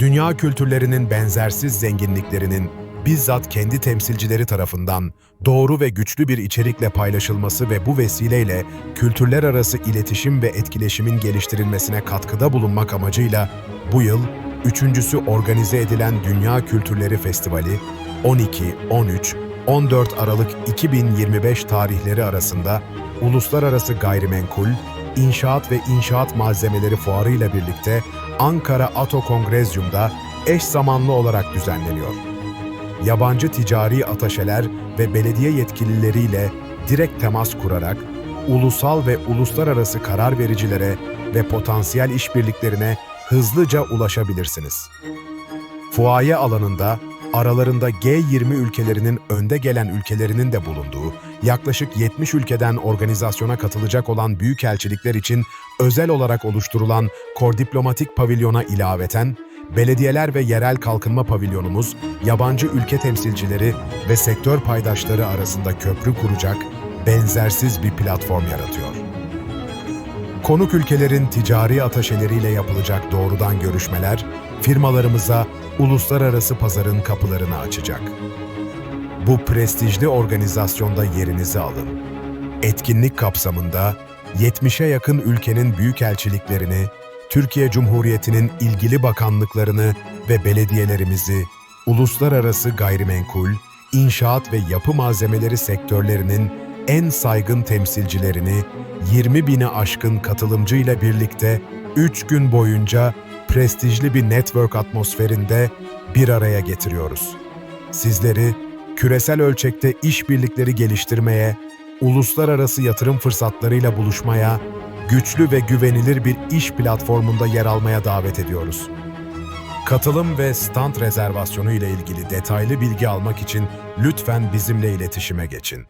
dünya kültürlerinin benzersiz zenginliklerinin bizzat kendi temsilcileri tarafından doğru ve güçlü bir içerikle paylaşılması ve bu vesileyle kültürler arası iletişim ve etkileşimin geliştirilmesine katkıda bulunmak amacıyla bu yıl üçüncüsü organize edilen Dünya Kültürleri Festivali 12, 13, 14 Aralık 2025 tarihleri arasında Uluslararası Gayrimenkul, İnşaat ve İnşaat Malzemeleri Fuarı ile birlikte Ankara Ato Kongrezyum'da eş zamanlı olarak düzenleniyor. Yabancı ticari ataşeler ve belediye yetkilileriyle direkt temas kurarak ulusal ve uluslararası karar vericilere ve potansiyel işbirliklerine hızlıca ulaşabilirsiniz. Fuaye alanında aralarında G20 ülkelerinin önde gelen ülkelerinin de bulunduğu yaklaşık 70 ülkeden organizasyona katılacak olan büyükelçilikler için özel olarak oluşturulan Kor Diplomatik Pavilyona ilaveten belediyeler ve yerel kalkınma pavilyonumuz yabancı ülke temsilcileri ve sektör paydaşları arasında köprü kuracak benzersiz bir platform yaratıyor. Konuk ülkelerin ticari ataşeleriyle yapılacak doğrudan görüşmeler, firmalarımıza uluslararası pazarın kapılarını açacak. Bu prestijli organizasyonda yerinizi alın. Etkinlik kapsamında 70'e yakın ülkenin büyükelçiliklerini, Türkiye Cumhuriyeti'nin ilgili bakanlıklarını ve belediyelerimizi, uluslararası gayrimenkul, inşaat ve yapı malzemeleri sektörlerinin en saygın temsilcilerini 20 bini aşkın katılımcıyla birlikte 3 gün boyunca prestijli bir network atmosferinde bir araya getiriyoruz. Sizleri küresel ölçekte işbirlikleri geliştirmeye, uluslararası yatırım fırsatlarıyla buluşmaya, güçlü ve güvenilir bir iş platformunda yer almaya davet ediyoruz. Katılım ve stand rezervasyonu ile ilgili detaylı bilgi almak için lütfen bizimle iletişime geçin.